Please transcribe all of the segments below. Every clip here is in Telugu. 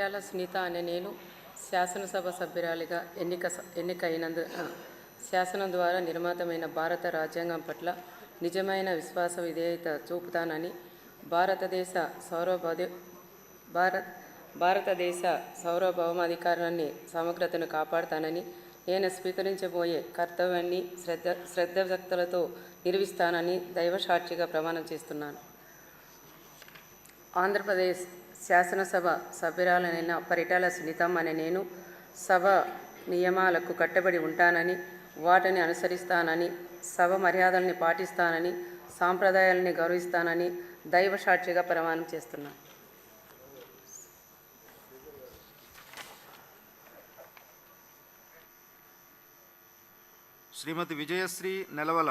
పరిటాల సునీత అనే నేను శాసనసభ సభ్యురాలిగా ఎన్నిక ఎన్నికైనందు శాసనం ద్వారా నిర్మాతమైన భారత రాజ్యాంగం పట్ల నిజమైన విశ్వాస విధేయత చూపుతానని భారతదేశ సౌరభౌ భారత్ భారతదేశ సార్వభౌమాధికారాన్ని సమగ్రతను కాపాడుతానని నేను స్వీకరించబోయే కర్తవ్యాన్ని శ్రద్ధ శ్రద్ధశక్తులతో నిర్వహిస్తానని దైవసాక్షిగా ప్రమాణం చేస్తున్నాను. ఆంధ్రప్రదేశ్ శాసనసభ సభ్యురాలనైన పరిటాల సునీతం అనే నేను సభ నియమాలకు కట్టుబడి ఉంటానని వాటిని అనుసరిస్తానని సభ మర్యాదల్ని పాటిస్తానని సాంప్రదాయాలని గౌరవిస్తానని దైవ సాక్షిగా ప్రమాణం చేస్తున్నాను శ్రీమతి విజయశ్రీ నెలవల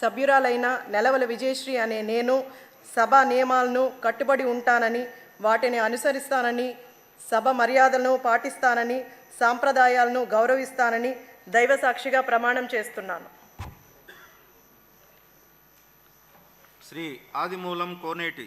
సభ్యురాలైన నెలవల విజయశ్రీ అనే నేను సభ నియమాలను కట్టుబడి ఉంటానని వాటిని అనుసరిస్తానని సభ మర్యాదలను పాటిస్తానని సాంప్రదాయాలను గౌరవిస్తానని దైవసాక్షిగా ప్రమాణం చేస్తున్నాను. శ్రీ ఆదిమూలం కోనేటి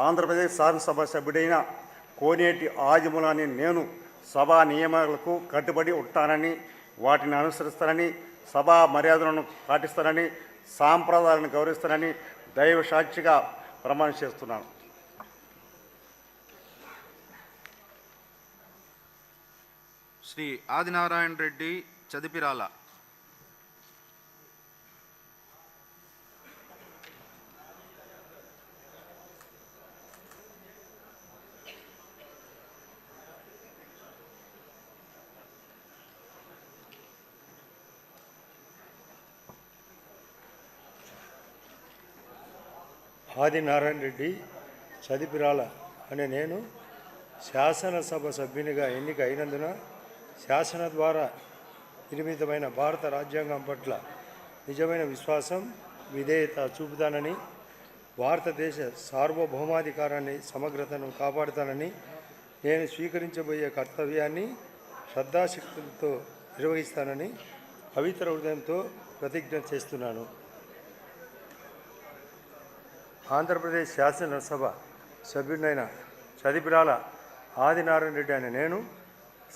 ఆంధ్రప్రదేశ్ శాసనసభ సభ్యుడైన కోనేటి ఆదిమూలని నేను సభా నియమాలకు కట్టుబడి ఉంటానని వాటిని అనుసరిస్తానని సభా మర్యాదలను పాటిస్తానని సాంప్రదాయాలను గౌరవిస్తానని దైవ సాక్షిగా ప్రమాణం చేస్తున్నాను. శ్రీ ఆదినారాయణ రెడ్డి చదిపిరాల. ఆదినారాయణ రెడ్డి చదిపిరాల అనే నేను శాసనసభ సభ్యునిగా ఎన్నిక అయినందున శాసన ద్వారా నిర్మితమైన భారత రాజ్యాంగం పట్ల నిజమైన విశ్వాసం విధేయత చూపుతానని భారతదేశ సార్వభౌమాధికారాన్ని సమగ్రతను కాపాడుతానని నేను స్వీకరించబోయే కర్తవ్యాన్ని శ్రద్ధాశక్తులతో నిర్వహిస్తానని పవిత్ర హృదయంతో ప్రతిజ్ఞ చేస్తున్నాను. ఆంధ్రప్రదేశ్ శాసనసభ సభ్యుడైన చదిపిరాల ఆదినారాయణ రెడ్డి అనే నేను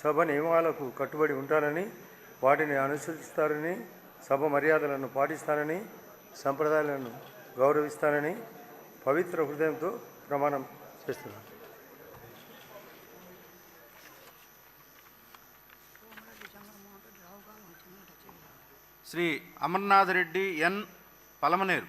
సభ నియమాలకు కట్టుబడి ఉంటానని వాటిని అనుసరిస్తానని సభ మర్యాదలను పాటిస్తానని సంప్రదాయాలను గౌరవిస్తానని పవిత్ర హృదయంతో ప్రమాణం చేస్తున్నాను. శ్రీ అమర్నాథ్ రెడ్డి ఎన్ పలమనేరు.